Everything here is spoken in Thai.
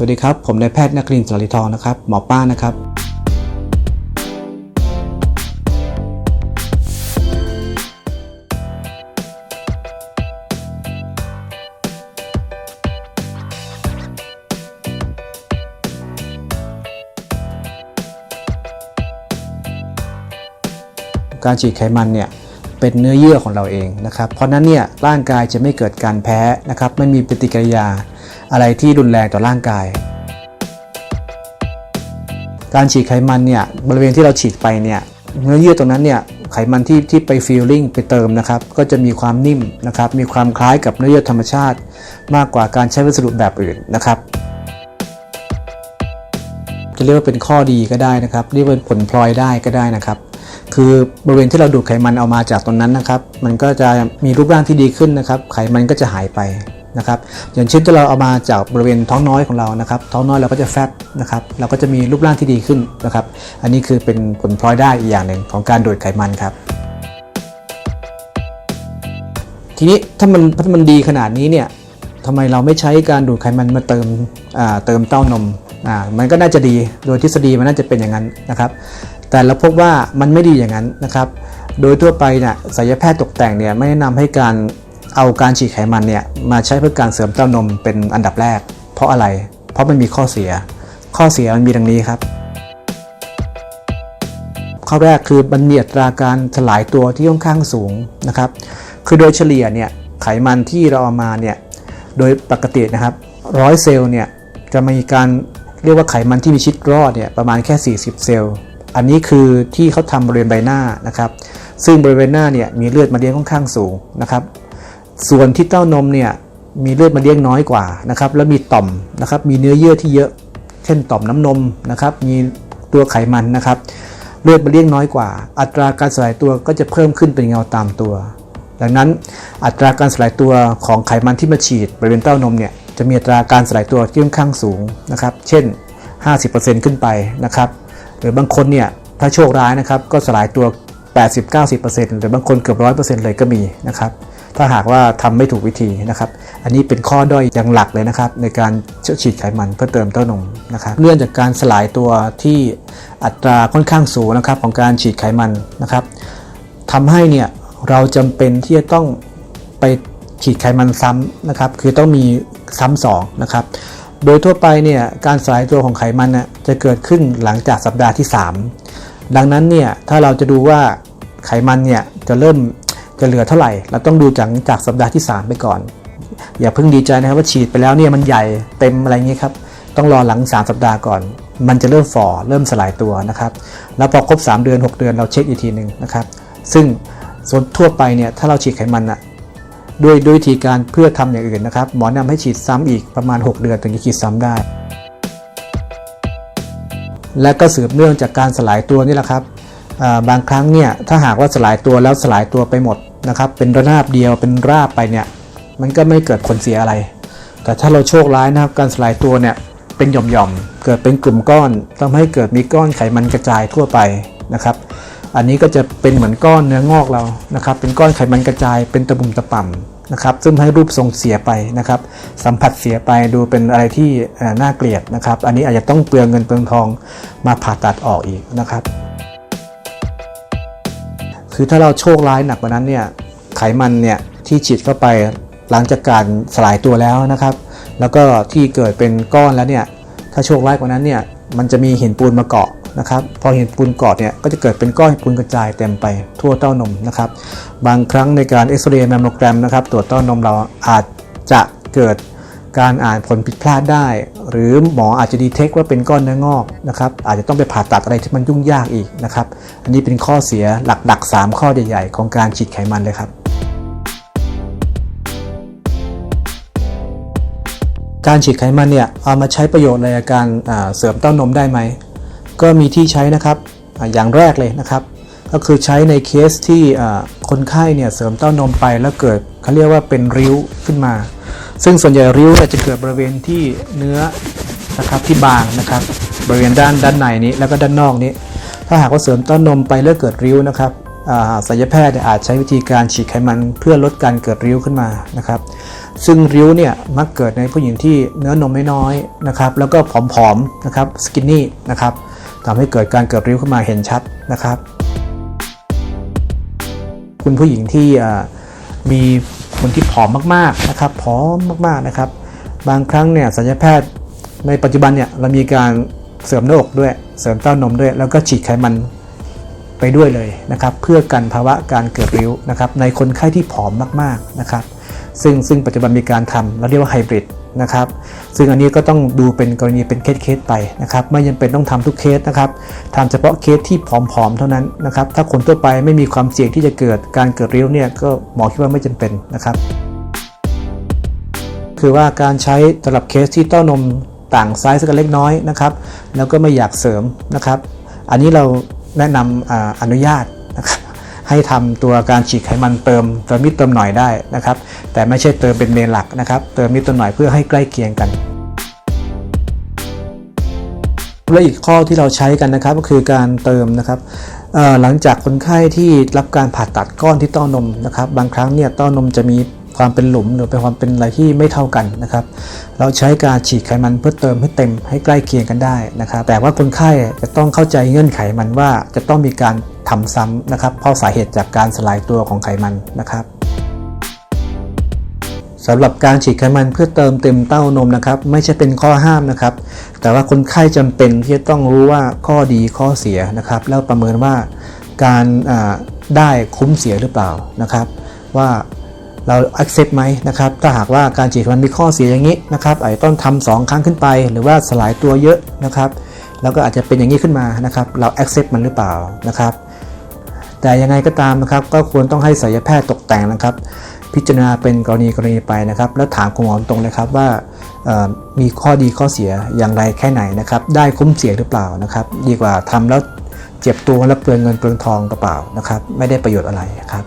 สวัสดีครับ ผมนายแพทย์นักรินสาริทองนะครับ หมอป้านะครับ การฉีดไขมันเนี่ยเป็นเนื้อเยื่อของเราเองนะครับ เพราะนั้นเนี่ยร่างกายจะไม่เกิดการแพ้นะครับ ไม่มีปฏิกิริยา อะไรที่รุนแรงต่อร่างกาย การฉีดไขมันเนี่ยบริเวณที่เราฉีดไปเนี่ยเนื้อเยื่อตรงนั้นเนี่ยไขมันที่ที่ไปฟิลลิ่งไปเติมนะครับ ก็จะมีความนิ่มนะครับ มีความคล้ายกับเนื้อเยื่อธรรมชาติ มากกว่าการใช้วัสดุแบบอื่นนะครับ จะเรียกว่าเป็นข้อดีก็ได้นะครับเรียกว่าผลพลอยได้ก็ได้นะครับ คือบริเวณที่เราดูดไขมันเอามาจากตรงนั้นนะครับ มันก็จะมีรูปร่างที่ดีขึ้นนะครับ ไขมันก็จะหายไป นะครับอย่างเช่นถ้าเราเอามาจากบริเวณท้องน้อยของเรานะครับ ท้องน้อยเราก็จะแฟบนะครับเราก็จะมีรูปร่างที่ดีขึ้นนะครับ อันนี้คือเป็นผลพลอยได้อีกอย่างหนึ่งของการดูดไขมันครับ ทีนี้ถ้ามันถ้ามันดีขนาดนี้เนี่ยทำไมเราไม่ใช้การดูดไขมันมาเติมเติมเต้านมอ่ามันก็น่าจะดีโดยทฤษฎีมันน่าจะเป็นอย่างนั้นนะครับ แต่เราพบว่ามันไม่ดีอย่างนั้นนะครับ โดยทั่วไปเนี่ยศัลยแพทย์ตกแต่งเนี่ยไม่แนะนำให้การ เอาการฉีดไขมันเนี่ยมาใช้เพื่อการเสริมเต้านมเป็นอันดับแรก เพราะอะไร เพราะมันมีข้อเสีย ข้อเสียมันมีดังนี้ครับ ข้อแรกคือมันมีอัตราการสลายตัวที่ค่อนข้างสูงนะครับ คือโดยเฉลี่ยเนี่ยไขมันที่เราเอามาเนี่ยโดยปกตินะครับร้อยเซลล์เนี่ยจะมีการเรียกว่าไขมันที่มีชีวิตรอดเนี่ยประมาณแค่ 40 เซลล์ อันนี้คือที่เขาทำบริเวณใบหน้านะครับ ซึ่งบริเวณหน้าเนี่ยมีเลือดมาเลี้ยงค่อนข้างสูงนะครับ ส่วนที่เต้านมเนี่ยมีเลือดมาเลี้ยงน้อยกว่านะครับแล้วมีต่อมนะครับมีเนื้อเยื่อที่เยอะ เช่นต่อมน้ำนมนะครับมีตัวไขมันนะครับเลือดมาเลี้ยงน้อยกว่า อัตราการสลายตัวก็จะเพิ่มขึ้นเป็นเงาตามตัว ดังนั้นอัตราการสลายตัวของไขมันที่มาฉีดบริเวณเต้านมเนี่ยจะมีอัตราการสลายตัวที่ค่อนข้างสูงนะครับ เช่น 50%ขึ้นไปนะครับหรือบางคนเนี่ยถ้าโชคร้ายนะครับก็สลายตัว 80-90%หรือบางคนเกือบ 100%เลยก็มีนะครับ ถ้าหากว่าทำไม่ถูกวิธีนะครับ อันนี้เป็นข้อด้อยอย่างหลักเลยนะครับ ในการฉีดไขมันเพื่อเติมเต้านมนะครับเนื่องจากการสลายตัวที่อัตราค่อนข้างสูงนะครับของการฉีดไขมันนะครับทำให้เนี่ยเราจำเป็นที่จะต้องไปฉีดไขมันซ้ำนะครับ คือต้องมีซ้ำสองนะครับ โดยทั่วไปเนี่ยการสลายตัวของไขมันนะจะเกิดขึ้นหลังจากสัปดาห์ที่ 3 ดังนั้นเนี่ยถ้าเราจะดูว่าไขมันเนี่ยจะเริ่ม จะเหลือเท่าไหร่ เราต้องดูจากจากสัปดาห์ที่ 3 ไปก่อน อย่าเพิ่งดีใจนะครับว่าฉีดไปแล้วเนี่ยมันใหญ่เต็มอะไรเงี้ยครับต้องรอหลัง 3 สัปดาห์ก่อน มันจะเริ่มฝ่อเริ่มสลายตัวนะครับ แล้วพอครบ 3 เดือน 6 เดือนเราเช็คอีกทีหนึ่งนะครับ ซึ่งส่วนทั่วไปเนี่ยถ้าเราฉีดไขมันอะด้วยด้วยวิธีการเพื่อทำอย่างอื่นนะครับ หมอนำให้ฉีดซ้ำอีกประมาณ 6 เดือนถึงจะฉีดซ้ำได้ และก็สืบเนื่องจากการสลายตัวนี่แหละครับบางครั้งเนี่ยถ้าหากว่าสลายตัวแล้วสลายตัวไปหมด นะครับเป็นระนาบเดียวเป็นราบไปเนี่ยมันก็ไม่เกิดผลเสียอะไร แต่ถ้าเราโชคร้ายนะครับการสลายตัวเนี่ยเป็นหย่อมๆ เกิดเป็นกลุ่มก้อนทำให้เกิดมีก้อนไขมันกระจายทั่วไปนะครับ อันนี้ก็จะเป็นเหมือนก้อนเนื้องอกเรานะครับ เป็นก้อนไขมันกระจายเป็นตะบุ่มตะป่ำนะครับ ซึ่งให้รูปทรงเสียไปนะครับ สัมผัสเสียไปดูเป็นอะไรที่น่าเกลียดนะครับ อันนี้อาจจะต้องเปลืองเงินเปลืองทองมาผ่าตัดออกอีกนะครับ คือถ้าเราโชคร้ายหนักกว่านั้นเนี่ยไขมันเนี่ยที่ฉีดเข้าไปหลังจากการสลายตัวแล้วนะครับ แล้วก็ที่เกิดเป็นก้อนแล้วเนี่ยถ้าโชคร้ายกว่านั้นเนี่ยมันจะมีหินปูนมาเกาะนะครับ พอหินปูนเกาะเนี่ยก็จะเกิดเป็นก้อนหินปูนกระจายเต็มไปทั่วเต้านมนะครับ บางครั้งในการเอ็กซเรย์แมมโมแกรมนะครับตรวจเต้านมเราอาจจะเกิด การอ่านผลผิดพลาดได้ หรือหมออาจจะดีเทคว่าเป็นก้อนเนื้องอกนะครับอาจจะต้องไปผ่าตัดอะไรที่มันยุ่งยากอีกนะครับอันนี้เป็นข้อเสียหลักๆ 3 ข้อใหญ่ๆ ของการฉีดไขมันเลยครับการฉีดไขมันเนี่ยเอามาใช้ประโยชน์ในอาการเสริมเต้านมได้ไหม ก็มีที่ใช้นะครับอย่างแรกเลยนะครับ ก็คือใช้ในเคสที่คนไข้เนี่ยเสริมเต้านมไปแล้วเกิดเขาเรียกว่าเป็นริ้วขึ้นมา ซึ่งส่วนใหญ่ริ้วเนี่ยจะเกิดบริเวณที่เนื้อนะครับที่บางนะครับ บริเวณด้านด้านในนี้แล้วก็ด้านนอกนี้ ถ้าหากว่าเสริมต้านมไปแล้วเกิดริ้วนะครับศัลยแพทย์อาจใช้วิธีการฉีดไขมันเพื่อลดการเกิดริ้วขึ้นมานะครับ ซึ่งริ้วเนี่ยมักเกิดในผู้หญิงที่เนื้อนมน้อยๆนะครับ แล้วก็ผอมๆนะครับสกินนี่นะครับทำให้เกิดการเกิดริ้วขึ้นมาเห็นชัดนะครับ คุณผู้หญิงที่มี คนที่ผอมมากๆนะครับผอมมากๆนะครับ บางครั้งเนี่ยศัลยแพทย์ในปัจจุบันเนี่ยเรามีการเสริมหน้าอกด้วยเสริมเต้านมด้วย แล้วก็ฉีดไขมันไปด้วยเลยนะครับ เพื่อกันภาวะการเกิดริ้วนะครับในคนไข้ที่ผอมมากๆนะครับ ซึ่งซึ่งปัจจุบันมีการทำเราเรียกว่าไฮบริด นะครับ ซึ่งอันนี้ก็ต้องดูเป็นกรณีเป็นเคสเคสๆไปนะครับ ไม่จำเป็นต้องทำทุกเคสนะครับทำเฉพาะเคสที่ผอมๆเท่านั้นนะครับ ถ้าคนทั่วไปไม่มีความเสี่ยงที่จะเกิดการเกิดริ้วเนี่ยก็หมอคิดว่าไม่จำเป็นนะครับ คือว่าการใช้สำหรับเคสที่เต้านมต่างไซส์กันเล็กน้อยนะครับ แล้วก็ไม่อยากเสริมนะครับ อันนี้เราแนะนำออนุญาต ให้ทำตัวการฉีดไขมันเติมเติมนิดเติมหน่อยได้นะครับ แต่ไม่ใช่เติมเป็นเมนหลักนะครับ เติมนิดเติมหน่อยเพื่อให้ใกล้เคียงกันและอีกข้อที่เราใช้กันนะครับก็คือการเติมนะครับหลังจากคนไข้ที่รับการผ่าตัดก้อนที่เต้านมนะครับ บางครั้งเนี่ยเต้านมจะมีความเป็นหลุมหรือเป็นความเป็นอะไรที่ไม่เท่ากันนะครับ เราใช้การฉีดไขมันเพื่อเติมให้เต็มให้ใกล้เคียงกันได้นะครับ แต่ว่าคนไข้จะต้องเข้าใจเงื่อนไขมันว่าจะต้องมีการ ทำซ้ำนะครับ เพราะสาเหตุจากการสลายตัวของไขมันนะครับสำหรับการฉีดไขมันเพื่อเติมเต็มเต้านมนะครับ ไม่ใช่เป็นข้อห้ามนะครับ แต่ว่าคนไข้จำเป็นที่จะต้องรู้ว่าข้อดีข้อเสียนะครับ แล้วประเมินว่าการได้คุ้มเสียหรือเปล่านะครับ ว่าเรา accept ไหมนะครับ ถ้าหากว่าการฉีดไขมันมีข้อเสียอย่างนี้นะครับอาจจะต้องทำสองครั้งขึ้นไป หรือว่าสลายตัวเยอะนะครับ แล้วก็อาจจะเป็นอย่างนี้ขึ้นมานะครับ เรา accept มันหรือเปล่านะครับ แต่ยังไงก็ตามนะครับก็ควรต้องให้ศัลยแพทย์ตกแต่งนะครับ พิจารณาเป็นกรณีกรณีไปนะครับ แล้วถามคุณหมอตรงเลยครับว่ามีข้อดีข้อเสียอย่างไรแค่ไหนนะครับ ได้คุ้มเสียหรือเปล่านะครับ ดีกว่าทำแล้วเจ็บตัวแล้วเปลืองเงินเปลืองทองกระเปล่านะครับ ไม่ได้ประโยชน์อะไรครับ